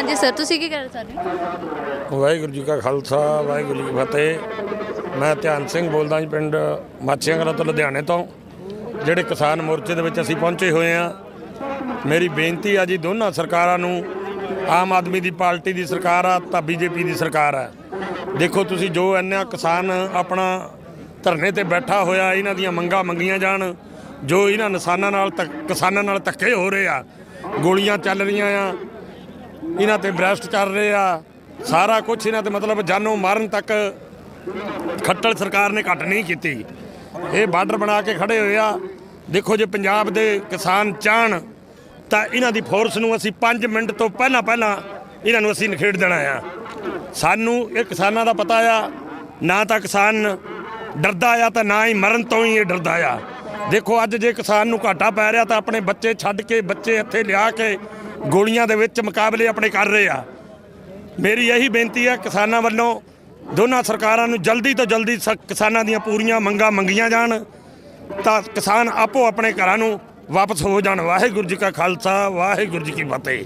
ਹਾਂਜੀ ਸਰ ਤੁਸੀਂ ਕੀ ਕਹਿਣਾ ਚਾਹੁੰਦੇ ਹੋ? ਵਾਹਿਗੁਰੂ ਜੀ ਕਾ ਖਾਲਸਾ, ਵਾਹਿਗੁਰੂ ਜੀ ਕੀ ਫਤਿਹ। ਮੈਂ ਧਿਆਨ ਸਿੰਘ ਬੋਲਦਾ ਜੀ ਪਿੰਡ ਮਾਛੀਆਂ ਤੋਂ ਲੁਧਿਆਣੇ ਤੋਂ। ਜਿਹੜੇ ਕਿਸਾਨ ਮੋਰਚੇ ਦੇ ਵਿੱਚ ਅਸੀਂ ਪਹੁੰਚੇ ਹੋਏ ਆ ਮੇਰੀ ਬੇਨਤੀ ਆ ਜੀ ਦੋਨਾਂ ਸਰਕਾਰਾਂ ਨੂੰ, ਆਮ ਆਦਮੀ ਦੀ ਪਾਰਟੀ ਦੀ ਸਰਕਾਰ ਆ ਤਾਂ ਬੀਜੇਪੀ ਦੀ ਸਰਕਾਰ ਆ। ਦੇਖੋ ਤੁਸੀਂ ਜੋ ਇੰਨਾ ਕਿਸਾਨ ਆਪਣਾ ਧਰਨੇ ਤੇ ਬੈਠਾ ਹੋਇਆ, ਇਹਨਾਂ ਦੀਆਂ ਮੰਗਾਂ ਮੰਗੀਆਂ ਜਾਣ, ਜੋ ਇਹਨਾਂ ਨਿਸ਼ਾਨਾਂ ਨਾਲ ਧੱਕ- ਕਿਸਾਨਾਂ ਨਾਲ ਧੱਕੇ ਹੋ ਰਹੇ ਆ, ਗੋਲੀਆਂ ਚੱਲ ਰਹੀਆਂ ਆ ਇਹਨਾਂ ਤੇ ਬ੍ਰੈਸਟ ਚੱਲ ਰਹੇ ਆ। ਸਾਰਾ ਕੁਝ ਇਹਨਾਂ ਤੇ ਮਤਲਬ ਜਾਨੋਂ ਮਾਰਨ ਤੱਕ ਖੱਟਲ ਸਰਕਾਰ ਨੇ ਘੱਟ ਨਹੀਂ ਕੀਤੀ। ਇਹ ਬਾਰਡਰ ਬਣਾ ਕੇ ਖੜੇ ਹੋਏ ਆ। ਦੇਖੋ ਜੇ ਪੰਜਾਬ ਦੇ ਕਿਸਾਨ ਚਾਹਣ, ਤਾਂ ਇਹਨਾਂ ਦੀ ਫੋਰਸ ਨੂੰ ਅਸੀਂ 5 ਮਿੰਟ ਤੋਂ ਪਹਿਲਾਂ ਪਹਿਲਾਂ ਇਹਨਾਂ ਨੂੰ ਅਸੀਂ ਨਿਖੇੜ ਦੇਣਾ ਆ। ਸਾਨੂੰ ਇਹ ਕਿਸਾਨਾਂ ਦਾ ਪਤਾ ਆ, ਨਾ ਤਾਂ ਕਿਸਾਨ ਡਰਦਾ ਆ ਤਾਂ ਨਾ ਹੀ ਮਰਨ ਤੋਂ ਹੀ ਇਹ ਡਰਦਾ ਆ। ਦੇਖੋ ਅੱਜ ਜੇ ਕਿਸਾਨ ਨੂੰ ਘਾਟਾ ਪੈ ਰਿਹਾ ਤਾਂ ਆਪਣੇ ਬੱਚੇ ਛੱਡ ਕੇ, ਬੱਚੇ ਇੱਥੇ ਲਿਆ ਕੇ ਗੋਲੀਆਂ ਦੇ ਵਿੱਚ ਮੁਕਾਬਲੇ ਆਪਣੇ ਕਰ ਰਹੇ ਆ। ਮੇਰੀ ਇਹੀ ਬੇਨਤੀ ਹੈ ਕਿਸਾਨਾਂ ਵੱਲੋਂ ਦੋਨਾਂ ਸਰਕਾਰਾਂ ਨੂੰ ਜਲਦੀ ਤੋਂ ਜਲਦੀ ਸ- ਕਿਸਾਨਾਂ ਦੀਆਂ ਪੂਰੀਆਂ ਮੰਗਾਂ ਮੰਗੀਆਂ ਜਾਣ ਤਾਂ ਕਿਸਾਨ ਆਪੋ ਆਪਣੇ ਘਰਾਂ ਨੂੰ ਵਾਪਸ ਹੋ ਜਾਣ। ਵਾਹਿਗੁਰੂ ਜੀ ਕਾ ਖਾਲਸਾ, ਵਾਹਿਗੁਰੂ ਜੀ ਕੀ ਫਤਿਹ।